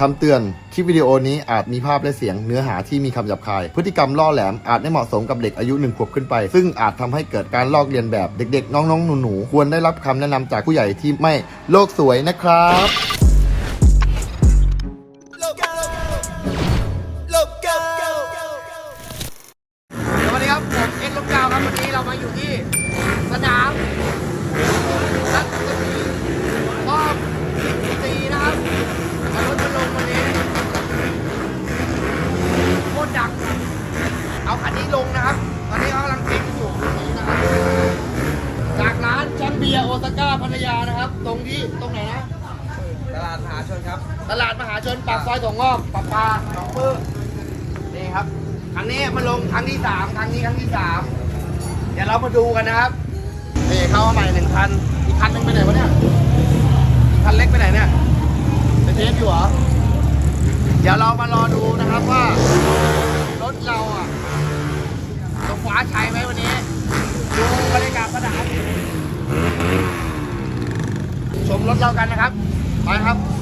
คำเตือน คลิปวิดีโอนี้อาจมีภาพและเสียงเนื้อหาที่มีคำหยาบคาย พฤติกรรมล่อแหลมอาจไม่เหมาะสมกับเด็กอายุหนึ่งขวบขึ้นไป ซึ่งอาจทำให้เกิดการลอกเลียนแบบเด็กๆ น้องๆ หนูๆ ควรได้รับคำแนะนำจากผู้ใหญ่ที่ไม่โลกสวยนะครับ เรามาดูกันนะครับนี่เข้ามาใหม่หนึ่งคัน อีกคันหนึงไปไหนวะเนี่ย อีกคันเล็กไปไหนเนี่ยไปเทสอยู่เหรอ เดี๋ยวเรามารอดูนะครับว่ารถเราอะจะฟ้าใช้ไหมวันนี้ ดูบรรยากาศสนามชมรถเรากันนะครับ ไปครับ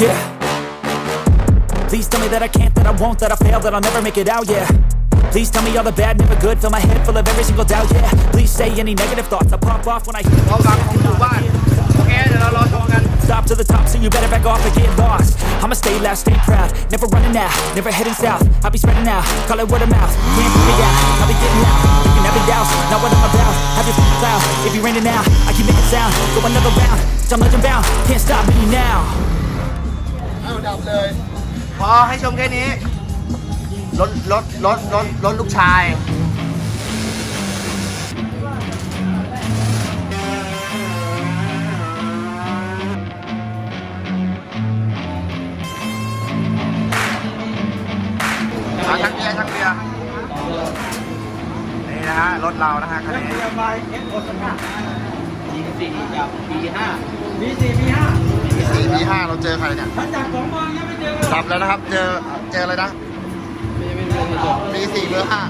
Yeah. Please tell me that I can't, that I won't, that I fail, that I'll never make it out, yeah. Please tell me all the bad, never good, fill my head full of every single doubt, yeah. Please say any negative thoughts, I'll pop off when I hear เรากำลังคงอยู่บ้าน โอเค เดี๋ยวเรารอชมกัน Stop to the top, so you better back off and get lost. I'ma stay loud, stay proud, never running out, never heading south. I'll be spreading out, call it word of mouth. Can't put me out, I'll be getting out. You can never doubt, not what I'm about. Have your feet cloud, if you're raining now, I keep making sound. Go another round, I'm legend bound, can't stop me now. เอาดับเลย พอให้ชมแค่นี้รถรถรถรถรถลูกชาย เอาช่างเบียร์ช่างเบียร์นี่นะฮะรถเรานะฮะคันนี้สี่กับ B5 มีสี่มีห้าเราเจอใครเนี่ยดับแล้วนะครับ เจอเจออะไรนะ มีสี่เบอร์ห้า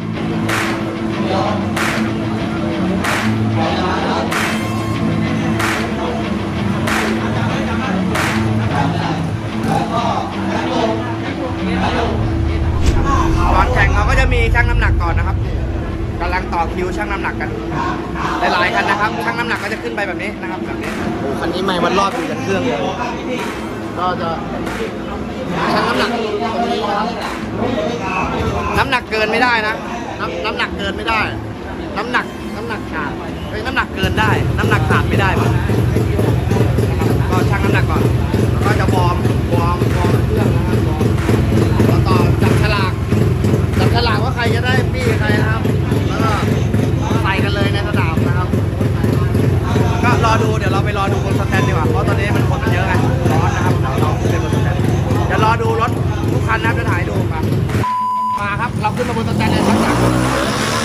ก่อนแข่งเราก็จะมีชั่งน้ำหนักก่อนนะครับกำลัง ต่อคิวชั่งน้ำหนักกันหลายๆคันนะครับชั่งน้ำหนักก็จะขึ้นไปแบบนี้นะครับแบบนี้โอ้คันนี้ไม่มันรอดอยู่กันเครื่องเลยก็จะชั่งน้ำหนักตรงนี้นะครับน้ำหนักเกินไม่ได้นะน้ำน้ำหนักเกินไม่ได้ น้ำหนักน้ำหนักขาดเฮ้ยน้ำหนักเกินได้ น้ำหนักขาดไม่ได้นะครับก็ชั่งน้ำหนักก่อนแล้วก็จะวอร์มวอร์มวอร์มเครื่องนะครับวอร์มแล้วต่อจับฉลากจับฉลากว่าใครจะได้ปี้ใครนะครับ แล้วก็ใส่กันเลยในสนามนะครับ ก็รอดู เราไปรอดูบนสแตนดีกว่า เพราะตอนนี้มันคนมันเยอะไง ร้อนนะครับ เดี๋ยวเราขึ้นไปบนสแตนเดี๋ยวรอดูรถทุกคันนะครับจะถ่ายดูครับ มาครับ เราขึ้นมาบนสแตนเลยครับ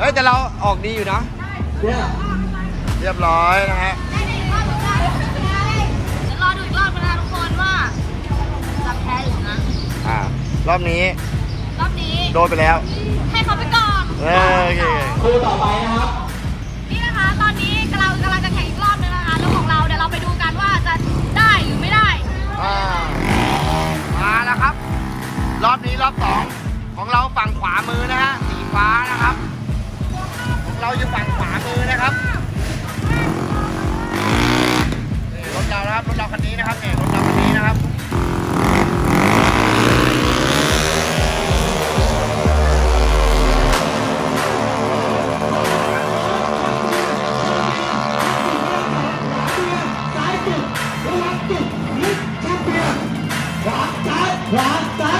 เฮ้ยแต่เราออกดีอยู่นะ เรียบร้อยนะฮะเดี๋ยวรอดูอีกรอบนะทุกคนว่าจะแพ้หรือชนะ อ่ารอบนี้รอบนี้ โดนไปแล้ว ให้เขาไปก่อนเออโอเคคู่ต่อไปนะครับ นี่นะคะ ตอนนี้กำลังกำลังจะแข่งอีกรอบนึงนะคะแล้วของเราเดี๋ยวเราไปดูกันว่าจะได้หรือไม่ได้ อ่า มาแล้วครับ รอบนี้รอบสองของเราฝั่งขวามือนะฮะ สีฟ้านะครับของ เราอยู่ฝั่งขวามือนะครับนี่รถเรานะครับรถเราคันนี้นะครับเนี่ยรถเราคันนี้นะครับซ้ายจุดระวังจุดลึกแชมเปี้ยขวาซ้ายขวาซ้าย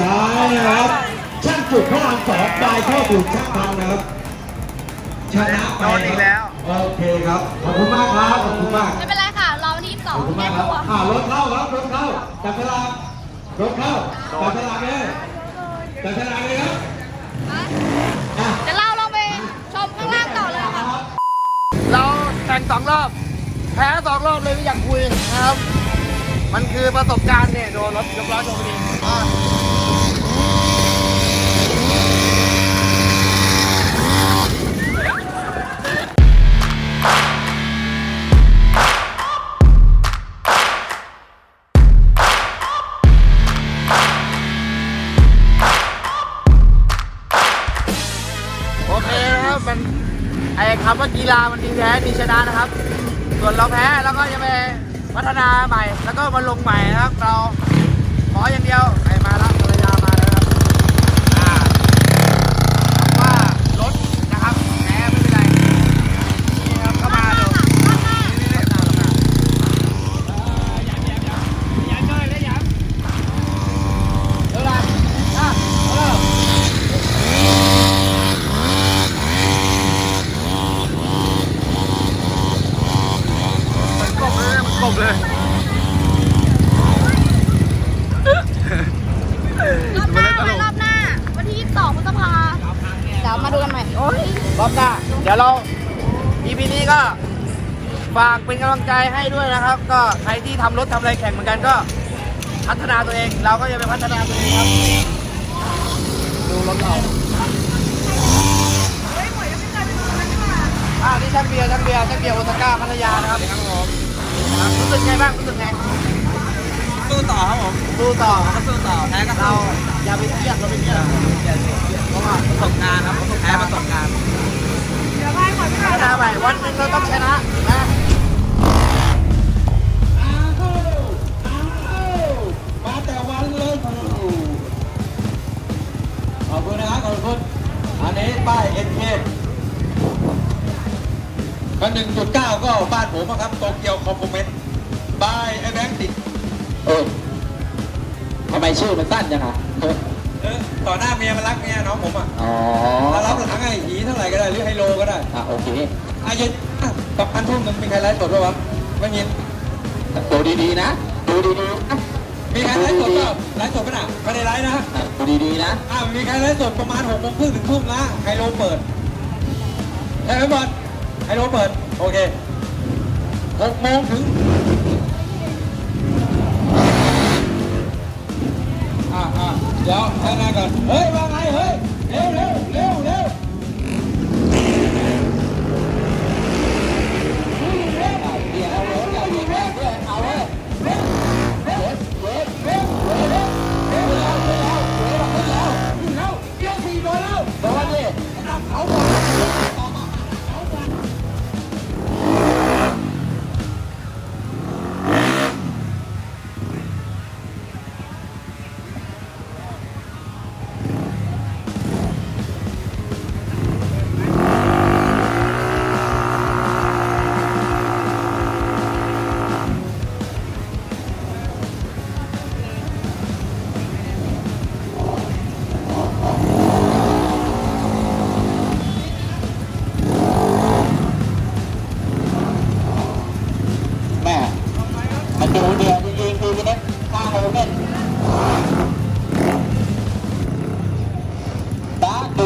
ซ้ายนะครับ ช่างจุดพระรามสองปลายเข้าถูกช่างพันนะครับชนะไปโดนอีกแล้ว โอเคครับ ขอบคุณมากครับ ขอบคุณมาก ไม่เป็นไรค่ะรอวันที่ขอบคุณ22มากครับอ่ารถเข้าครับ รถเข้าจับฉลากรถเข้าจับฉลากเลยจับฉลากเลยครับอะเดี๋ยวเราลงไปชมข้างล่างต่อเลยค่ะ เราแข่งสองรอบ แพ้สองรอบเลยไม่อยากคุยนะครับ มันคือประสบการณ์เนี่ยโดนรถยกล้อชนบุรี เคนะครับมันไอ้คำว่ากีฬามันมีแพ้มีชนะนะครับ ส่วนเราแพ้แล้วก็จะไปพัฒนาใหม่ แล้วก็มาลงใหม่นะครับ เราขออย่างเดียวไอมาแล้วภรรยามาแล้วนะครับอ่าว่ารถนะครับแพ้ไม่เป็นไรนี่ครับเข้ามาดูนี่ๆๆรอบหน้ารอบหน้าอย่าเกินเลยอย่าเดี๋ยวละอะเอาเลย มันกบเลยมันกบเลย รอบหน้าไว้รอบหน้า วันที่ 22พฤษภาเดี๋ยวมาดูกันใหม่ โอ้ย รอบหน้า เดี๋ยวเรา EP นี้ก็ ฝากเป็นกำลังใจให้ด้วยนะครับ ก็ใครที่ทำรถทำอะไรแข่งเหมือนกันก็พัฒนาตัวเอง เราก็จะไปพัฒนาตัวเองครับ ดูรถเราอ่านี่ช่างเบียร์ช่างเบียร์ช่างเบียร์โอซาก้าพัทยานะครับครับผมครับรู้สึกไงบ้างรู้สึกไงสู้ต่อครับผมสู้ต่อก็สู้ต่อแพ้ก็เราสู้อย่าไปเครียดเราไปเครียดเพราะว่าประสบการณ์ครับแพ้ประสบการณ์พัฒนาใหม่วันหนึ่งเราต้องชนะนะ ก็หนึ่งจุดเก้าก็บ้านผมอะครับโตเกียวคอมโพเมนต์ป้ายไอ้แบงค์ติดเออเขาไมชื่อมันสั้นจังอะเออต่อหน้าเมียมันรักเมียน้องผมอะอ๋อแล้วรับหลังไอ้หีเท่าไหร่ก็ได้หรือไฮโลก็ได้อะโอเคอายุกับพันทุ่มนึงมีใครไลฟ์สดป่าวะไม่มีดูดีๆนะดูดีๆนะมีใครไลฟ์สดเปล่าไลฟ์สดป่ะน่ะไม่ได้ไลฟ์นะอะดูดีๆนะอ่ามีใครไลฟ์สดประมาณหกโมงครึ่งถึงทุ่มนะไฮโลเปิดใช่ไหมบอลไฮโลเปิด โอเคหกโมงถึงอ่าอ่าเดี๋ยวทางหน้าก่อนเฮ้ยว่าไงเฮ้ยเร็วเร็ว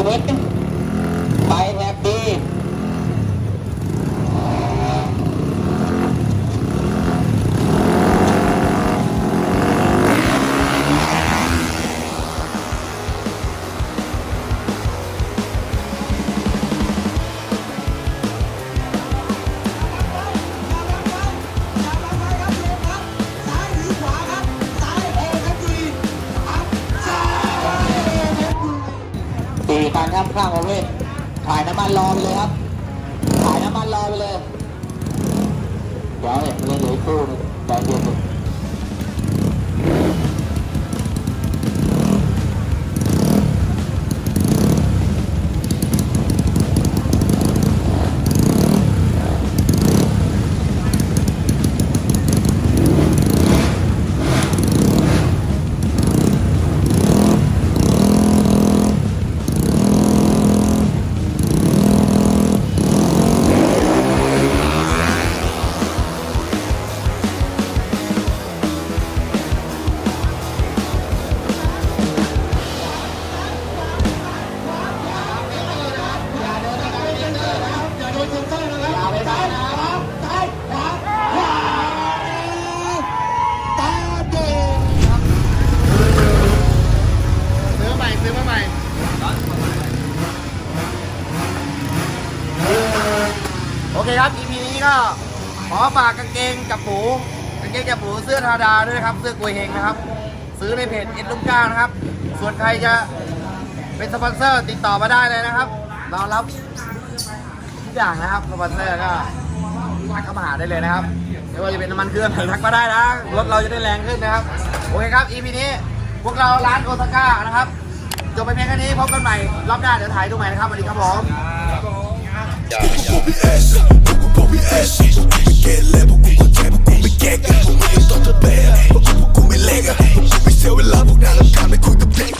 ต กันครับข้างประเวทถ่ายน้ำมันรอไปเลยครับ ถ่ายน้ำมันรอไปเลยเดี๋ยวเนี่ยมันยังเหลืออีกคู่ใจเย็น ก็ขอฝากกางเกงจับหมูกางเกงจับหมูเสื้อธาดาด้วยนะครับ เสื้อกวยเฮงนะครับ ซื้อในเพจเอ็นลูกก้านะครับ ส่วนใครจะเป็นสปอนเซอร์ติดต่อมาได้เลยนะครับ เรารับทุกอย่างนะครับสปอนเซอร์ก็ทักเข้ามาหาได้เลยนะครับไม่ว่าจะเป็นน้ำมันเครื่องไหนทักมาได้นะรถเราจะได้แรงขึ้นนะครับ โอเคครับ EP นี้พวกเราร้านโอซาก้านะครับจบไปเพียงแค่นี้พบกันใหม่รอบหน้าเดี๋ยวถ่ายดูใหม่นะครับสวัสดีครับผม ไม่แกูไม่แก่แล้พวกกูเข้าใพวกกูไม่แก่กันพวกกูต้องจะแบกพวกกูพวกกูไม่เล็กอะพวกกูไม่เสียเวลาพวกนางรำคาไม่คุยกับเด็ก